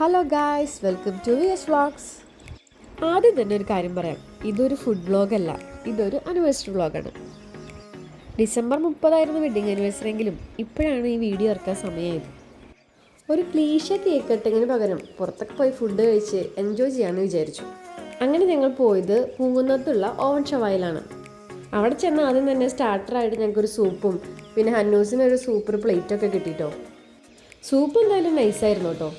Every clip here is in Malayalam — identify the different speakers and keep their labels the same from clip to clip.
Speaker 1: ഹലോ ഗായ്സ് വെൽക്കം ടു വിയസ് വ്ളോഗ്സ് ആദ്യം തന്നെ ഒരു കാര്യം പറയാം. ഇതൊരു ഫുഡ് വ്ളോഗല്ല ഇതൊരു അനിവേഴ്സറി വ്ളോഗാണ് ഡിസംബർ മുപ്പതായിരുന്നു വെഡിങ് ആനിവേഴ്സറി എങ്കിലും ഇപ്പോഴാണ് ഈ വീഡിയോ ഇറക്കാൻ സമയമായത്. ഒരു ക്ലീശ കേക്ക് കട്ടിങ്ങിന് പകരം പുറത്തൊക്കെ പോയി ഫുഡ് കഴിച്ച് എൻജോയ് ചെയ്യാമെന്ന് വിചാരിച്ചു. അങ്ങനെ ഞങ്ങൾ പോയത് പൂങ്കുന്നത്തുള്ള ഓവൻ ഷവായിലാണ് അവിടെ ചെന്ന് ആദ്യം തന്നെ സ്റ്റാർട്ടറായിട്ട് ഞങ്ങൾക്കൊരു സൂപ്പും പിന്നെ ഹന്നൂസിനൊരു സൂപ്പർ പ്ലേറ്റൊക്കെ കിട്ടിയിട്ടോ സൂപ്പ് എന്തായാലും നൈസായിരുന്നു കേട്ടോ.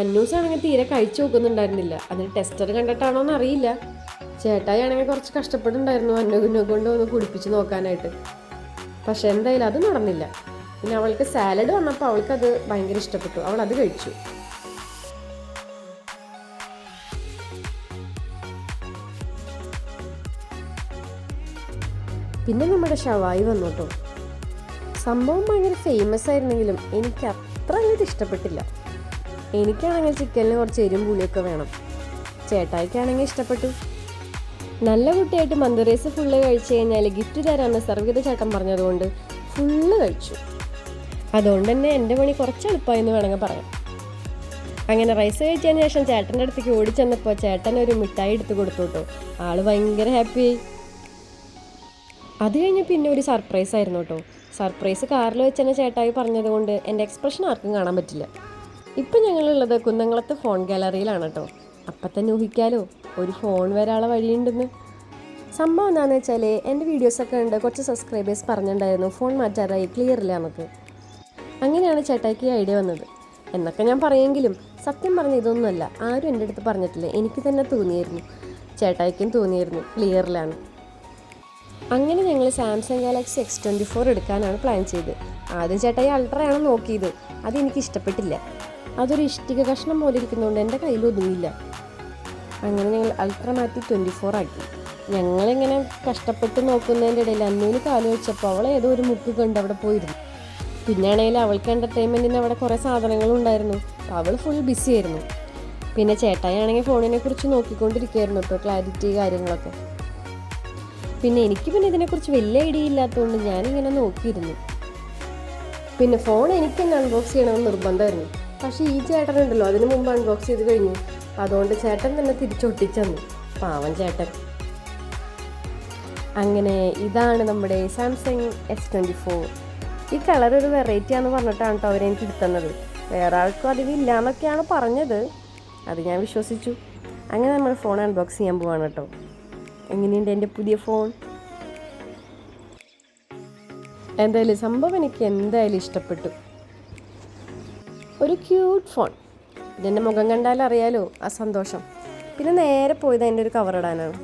Speaker 1: അന്നൂസ് ആണെങ്കിൽ തീരെ കഴിച്ചു നോക്കുന്നുണ്ടായിരുന്നില്ല. അതിന് ടെസ്റ്റർ കണ്ടിട്ടാണോ എന്ന് അറിയില്ല ചേട്ടായി ആണെങ്കിൽ കുറച്ച് കഷ്ടപ്പെട്ടുണ്ടായിരുന്നു അന്നുവിനെ കൊണ്ട് ഒന്ന് കുടിപ്പിച്ച് നോക്കാനായിട്ട്. പക്ഷെ എന്തായാലും അത് നടന്നില്ല. പിന്നെ അവൾക്ക് സാലഡ് വന്നപ്പോൾ അവൾക്ക് അത് ഭയങ്കര ഇഷ്ടപ്പെട്ടു. അവൾ അത് കഴിച്ചു. പിന്നെ നമ്മുടെ ഷവായി വന്നു സംഭവം ഭയങ്കര ഫേമസ് ആയിരുന്നെങ്കിലും എനിക്ക് അത്ര ഇഷ്ടപ്പെട്ടില്ല. എനിക്കാണെങ്കിൽ ചിക്കനിൽ കുറച്ച് എരിവും പുളിയൊക്കെ വേണം. ചേട്ടായിക്കാണെങ്കിൽ ഇഷ്ടപ്പെട്ടു. നല്ല കുട്ടിയായിട്ട് മന്തി റൈസ് ഫുള്ള് കഴിച്ചു കഴിഞ്ഞാൽ ഗിഫ്റ്റ് തരാമെന്ന് സർവീത ചേട്ടൻ പറഞ്ഞതുകൊണ്ട് ഫുള്ള് കഴിച്ചു. അതുകൊണ്ട് തന്നെ എന്റെ പണി കുറച്ച് എളുപ്പമായെന്ന് വേണമെങ്കിൽ പറയാം. അങ്ങനെ റൈസ് കഴിച്ചതിന് ശേഷം ചേട്ടന്റെ അടുത്തേക്ക് ഓടിച്ചെന്നപ്പോൾ ചേട്ടൻ ഒരു മിഠായി എടുത്ത് കൊടുത്തു കേട്ടോ. ആൾ ഭയങ്കര ഹാപ്പി അത് കഴിഞ്ഞ് പിന്നെ ഒരു സർപ്രൈസ് ആയിരുന്നു കേട്ടോ. സർപ്രൈസ് കാറിൽ വെച്ച് ചേട്ടായി പറഞ്ഞതുകൊണ്ട് എന്റെ എക്സ്പ്രഷൻ ആർക്കും കാണാൻ പറ്റില്ല. ഇപ്പം ഞങ്ങളുള്ളത് കുന്നംകുളത്ത് ഫോൺ ഗാലറിയിലാണ് കേട്ടോ അപ്പം തന്നെ ഊഹിക്കാലോ ഒരു ഫോൺ വരാനുള്ള വഴിയുണ്ടെന്ന്. സംഭവം എന്താണെന്ന് വെച്ചാൽ എന്റെ വീഡിയോസൊക്കെ ഉണ്ട് കുറച്ച് സബ്സ്ക്രൈബേഴ്സ് പറഞ്ഞിട്ടുണ്ടായിരുന്നു ഫോൺ മാറ്റാറായി ക്ലിയർ ഇല്ല നമുക്ക് അങ്ങനെയാണ് ചേട്ടായിക്ക് ഐഡിയ വന്നത്. എന്നൊക്കെ ഞാൻ പറയുമെങ്കിലും സത്യം പറഞ്ഞ ഇതൊന്നുമല്ല ആരും എന്റെ അടുത്ത് പറഞ്ഞിട്ടില്ല. എനിക്ക് തന്നെ തോന്നിയായിരുന്നു. ചേട്ടായിക്കും തോന്നിയായിരുന്നു ക്ലിയറിലാണ് അങ്ങനെ ഞങ്ങൾ Samsung Galaxy X twenty four എടുക്കാനാണ് പ്ലാൻ ചെയ്തത് ആദ്യം ചേട്ടായി അൾട്രയാണ് നോക്കിയത്. അത് എനിക്ക് ഇഷ്ടപ്പെട്ടില്ല. അതൊരു ഇഷ്ടിക കഷ്ണം പോലെ ഇരിക്കുന്നതുകൊണ്ട് എന്റെ കയ്യിൽ ഒതുങ്ങില്ല അങ്ങനെ ഞങ്ങൾ അൾട്ര മാറ്റി ട്വന്റി ഫോർ ആക്കി. ഞങ്ങളിങ്ങനെ കഷ്ടപ്പെട്ട് നോക്കുന്നതിന്റെ ഇടയിൽ അന്നൂന് കാൽ വെച്ചപ്പോൾ അവൾ ഏതോ ഒരു മുക്ക് കണ്ട് അവിടെ പോയിരുന്നു. പിന്നെയാണെങ്കിൽ അവൾക്ക് എന്റർടൈൻമെന്റിന് അവിടെ കുറേ സാധനങ്ങളും ഉണ്ടായിരുന്നു അവൾ ഫുൾ ബിസി ആയിരുന്നു. പിന്നെ ചേട്ടായാണെങ്കിൽ ഫോണിനെ കുറിച്ച് നോക്കിക്കൊണ്ടിരിക്കുകയായിരുന്നു കേട്ടോ ക്ലാരിറ്റി കാര്യങ്ങളൊക്കെ. പിന്നെ എനിക്ക് പിന്നെ ഇതിനെക്കുറിച്ച് വലിയ ഐഡിയ ഇല്ലാത്തതുകൊണ്ട് ഞാനിങ്ങനെ നോക്കിയിരുന്നു. പിന്നെ ഫോൺ എനിക്ക് തന്നെ അൺബോക്സ് ചെയ്യണമെന്ന് നിർബന്ധമായിരുന്നു. പക്ഷേ ഈ ചേട്ടനുണ്ടല്ലോ അതിന് മുമ്പ് അൺബോക്സ് ചെയ്ത് കഴിഞ്ഞു. അതുകൊണ്ട് ചേട്ടൻ തന്നെ തിരിച്ചൊട്ടിച്ചന്നു. പാവൻ ചേട്ടൻ. അങ്ങനെ ഇതാണ് നമ്മുടെ സാംസങ് എസ് ട്വന്റി ഫോർ ഈ കളർ ഒരു വെറൈറ്റി ആണെന്ന് പറഞ്ഞിട്ടാണ് കേട്ടോ അവരെനിക്ക് എടുത്തുന്നത്. വേറെ ആൾക്കും അധികം ഇല്ലയെന്നൊക്കെയാണ് പറഞ്ഞത്. അത് ഞാൻ വിശ്വസിച്ചു. അങ്ങനെ നമ്മൾ ഫോൺ അൺബോക്സ് ചെയ്യാൻ പോവാണ് കേട്ടോ എങ്ങനെയുണ്ട് എന്റെ പുതിയ ഫോൺ എന്തായാലും സംഭവം എനിക്ക് എന്തായാലും ഇഷ്ടപ്പെട്ടു. ഒരു ക്യൂട്ട് ഫോൺ ഇതിന്റെ മുഖം കണ്ടാൽ അറിയാലോ ആ സന്തോഷം. പിന്നെ നേരെ പോയത് അതിന്റെ ഒരു കവറിടാനാണ്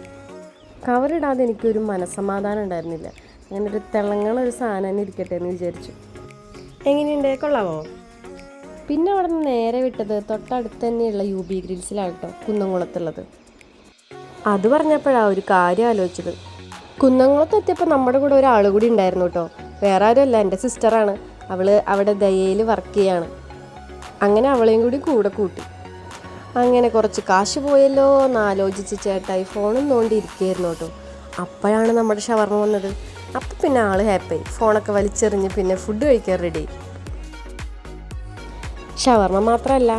Speaker 1: കവറിടാതെ എനിക്കൊരു മനസ്സമാധാനം ഉണ്ടായിരുന്നില്ല. അങ്ങനെ ഒരു തിളങ്ങണ ഒരു സാധനം തന്നെ ഇരിക്കട്ടെ എന്ന് വിചാരിച്ചു. എങ്ങനെയുണ്ട്? കൊള്ളാമോ പിന്നെ അവിടെ നിന്ന് നേരെ വിട്ടത് തൊട്ടടുത്ത് തന്നെയുള്ള യു ബി ഗ്രിൽസിലാണ് കേട്ടോ കുന്നംകുളത്തുള്ളത്. അത് പറഞ്ഞപ്പോഴാണ് ഒരു കാര്യം ആലോചിച്ചത്. കുന്നംകുളത്ത് എത്തിയപ്പോൾ നമ്മുടെ കൂടെ ഒരാൾ കൂടി ഉണ്ടായിരുന്നു കേട്ടോ വേറെ ആരുമല്ല എന്റെ സിസ്റ്ററാണ് അവൾ അവിടെ ദയയിൽ വർക്ക് ചെയ്യാണ്. അങ്ങനെ അവളെയും കൂടി കൂടെ കൂട്ടി. അങ്ങനെ കുറച്ച് കാശ് പോയല്ലോ എന്ന് ആലോചിച്ച് ചേട്ടായി ഫോണും നോണ്ടിരിക്കുകയായിരുന്നു കേട്ടോ. അപ്പോഴാണ് നമ്മുടെ ഷവർമ്മ വന്നത്. അപ്പം പിന്നെ ആൾ ഹാപ്പിയായി ഫോണൊക്കെ വലിച്ചെറിഞ്ഞ് പിന്നെ ഫുഡ് കഴിക്കാൻ റെഡി ഷവർമ്മ മാത്രമല്ല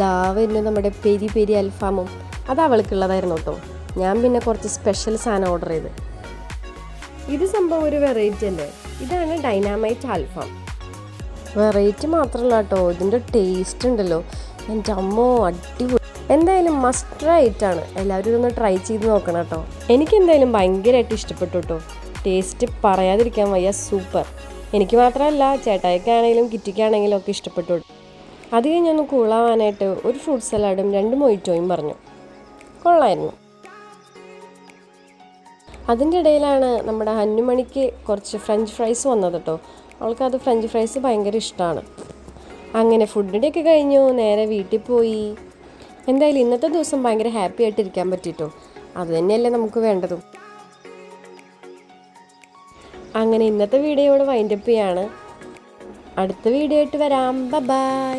Speaker 1: ദാ വരുന്ന നമ്മുടെ പെരി പെരി അൽഫാമും. അത് അവൾക്കുള്ളതായിരുന്നു കേട്ടോ. ഞാൻ പിന്നെ കുറച്ച് സ്പെഷ്യൽ സാധനം ഓർഡർ ചെയ്ത്. ഇത് സംഭവം ഒരു വെറൈറ്റി അല്ലേ? ഇതാണ് ഡൈനാമൈറ്റ് അൽഫാം. വെറൈറ്റി മാത്രമല്ല കേട്ടോ ഇതിന്റെ ടേസ്റ്റ് ഉണ്ടല്ലോ. എന്റെ അമ്മോ അടിപൊളി. എന്തായാലും മസ്റ്റ് ആയിട്ടാണ് എല്ലാവരും ഇതൊന്ന് ട്രൈ ചെയ്ത് നോക്കണം കേട്ടോ എനിക്ക് എന്തായാലും ഭയങ്കരമായിട്ട് ഇഷ്ടപ്പെട്ടു കേട്ടോ ടേസ്റ്റ് പറയാതിരിക്കാൻ വയ്യ സൂപ്പർ എനിക്ക് മാത്രമല്ല ചേട്ടായിക്കാണെങ്കിലും കിറ്റിക്കാണെങ്കിലും ഒക്കെ ഇഷ്ടപ്പെട്ടു അത് കഴിഞ്ഞൊന്ന് കൂളാവാനായിട്ട് ഒരു ഫ്രൂട്ട് സലാഡും രണ്ട് മൊയ്റ്റോയും പറഞ്ഞു. കൊള്ളായിരുന്നു. അതിന്റെ ഇടയിലാണ് നമ്മുടെ ഹന്നുമണിക്ക് കുറച്ച് ഫ്രഞ്ച് ഫ്രൈസ് വന്നത് കേട്ടോ അവൾക്കത് ഫ്രഞ്ച് ഫ്രൈസ് ഭയങ്കര ഇഷ്ടമാണ് അങ്ങനെ ഫുഡിന്റെയൊക്കെ കഴിഞ്ഞു നേരെ വീട്ടിൽ പോയി. എന്തായാലും ഇന്നത്തെ ദിവസം ഭയങ്കര ഹാപ്പി ആയിട്ട് ഇരിക്കാൻ പറ്റിട്ടോ അത് തന്നെയല്ലേ നമുക്ക് വേണ്ടതും. അങ്ങനെ ഇന്നത്തെ വീഡിയോ ഇവിടെ വൈൻഡപ്പ് ചെയ്യാണ്. അടുത്ത വീഡിയോ ആയിട്ട് വരാം. ബൈ